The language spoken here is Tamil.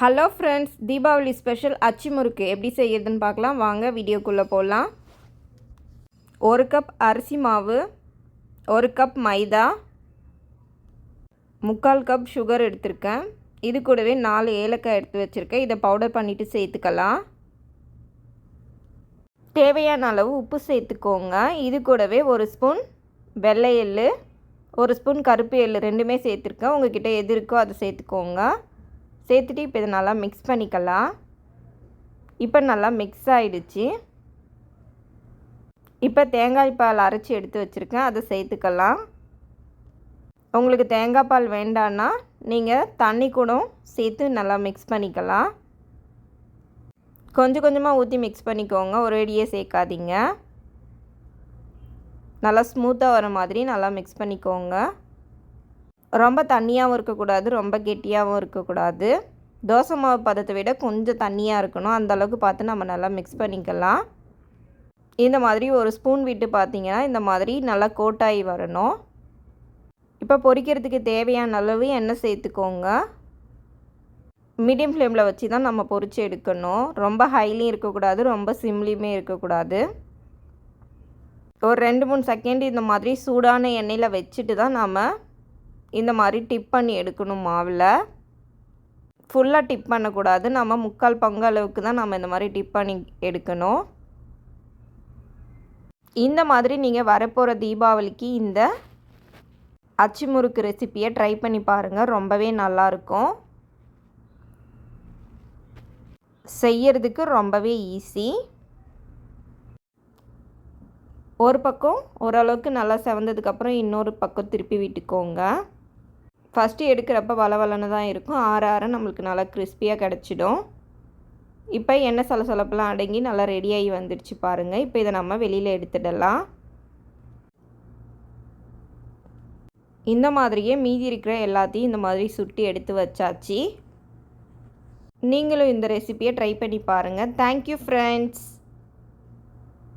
ஹலோ ஃப்ரெண்ட்ஸ் தீபாவளி ஸ்பெஷல் அச்சு முறுக்கு எப்படி செய்யறதுன்னு பார்க்கலாம். வாங்க வீடியோக்குள்ளே போகலாம் ஒரு கப் அரிசி மாவு ஒரு கப் மைதா முக்கால் கப் சுகர் எடுத்திருக்கேன். இது கூடவே நாலு ஏலக்காய் எடுத்து வச்சுருக்கேன். இதை பவுடர் பண்ணிவிட்டு சேர்த்துக்கலாம். தேவையான அளவு உப்பு சேர்த்துக்கோங்க. இது கூடவே ஒரு ஸ்பூன் வெள்ளை எள்ளு ஒரு ஸ்பூன் கருப்பு எள்ளு ரெண்டுமே சேர்த்துருக்கேன். உங்ககிட்ட எது இருக்கோ அதை சேர்த்துக்கோங்க. சேர்த்துட்டு இப்போ இதை நல்லா மிக்ஸ் பண்ணிக்கலாம். இப்போ நல்லா மிக்ஸ் ஆகிடுச்சு இப்போ தேங்காய் பால் அரைச்சி எடுத்து வச்சுருக்கேன். அதை சேர்த்துக்கலாம். உங்களுக்கு தேங்காய் பால் வேண்டான்னா நீங்கள் தண்ணி கூட சேர்த்து நல்லா மிக்ஸ் பண்ணிக்கலாம். கொஞ்சம் கொஞ்சமாக ஊற்றி மிக்ஸ் பண்ணிக்கோங்க. ஒரேடியே சேர்க்காதீங்க. நல்லா ஸ்மூத்தாக வர மாதிரி நல்லா மிக்ஸ் பண்ணிக்கோங்க. ரொம்ப தண்ணியாகவும் இருக்கக்கூடாது ரொம்ப கெட்டியாகவும் இருக்கக்கூடாது. தோசை மாவு பதத்தை விட கொஞ்சம் தண்ணியாக இருக்கணும். அந்தளவுக்கு பார்த்து நம்ம நல்லா மிக்ஸ் பண்ணிக்கலாம். இந்த மாதிரி ஒரு ஸ்பூன் விட்டு பார்த்தீங்கன்னா இந்த மாதிரி நல்லா கோட்டாகி வரணும். இப்போ பொரிக்கிறதுக்கு தேவையான அளவு எண்ணெய் சேர்த்துக்கோங்க. மீடியம் ஃப்ளேமில் வச்சு தான் நம்ம பொரித்து எடுக்கணும். ரொம்ப ஹைலியும் இருக்கக்கூடாது ரொம்ப சிம்லியுமே இருக்கக்கூடாது. ஒரு ரெண்டு மூணு செகண்ட் இந்த மாதிரி சூடான எண்ணெயில் வச்சுட்டு தான் நாம் இந்த மாதிரி டிப் பண்ணி எடுக்கணும் மாவில். ஃபுல்லாக டிப் பண்ணக்கூடாது. நம்ம முக்கால் பங்கு அளவுக்கு தான் நம்ம இந்த மாதிரி டிப் பண்ணி எடுக்கணும். இந்த மாதிரி நீங்கள் வரப்போகிற தீபாவளிக்கு இந்த அச்சு முறுக்கு ரெசிப்பியை ட்ரை பண்ணி பாருங்கள் ரொம்பவே நல்லாயிருக்கும் செய்யறதுக்கு ரொம்பவே ஈஸி ஒரு பக்கம் ஓரளவுக்கு நல்லா செவந்ததுக்கப்புறம் இன்னொரு பக்கம் திருப்பி விட்டுக்கோங்க. ஃபஸ்ட்டு எடுக்கிறப்ப வளவலன்னு தான் இருக்கும். ஆற ஆற நம்மளுக்கு நல்லா கிறிஸ்பியாக கிடச்சிடும். இப்போ எண்ணெய் சலசலப்பெல்லாம் அடங்கி நல்லா ரெடியாகி வந்துடுச்சு பாருங்கள் இப்போ இதை நம்ம வெளியில் எடுத்துடலாம். இந்த மாதிரியே மீதி இருக்கிற எல்லாத்தையும் இந்த மாதிரி சுட்டி எடுத்து வச்சாச்சு. நீங்களும் இந்த ரெசிப்பியை ட்ரை பண்ணி பாருங்கள் தேங்க்யூ ஃப்ரெண்ட்ஸ்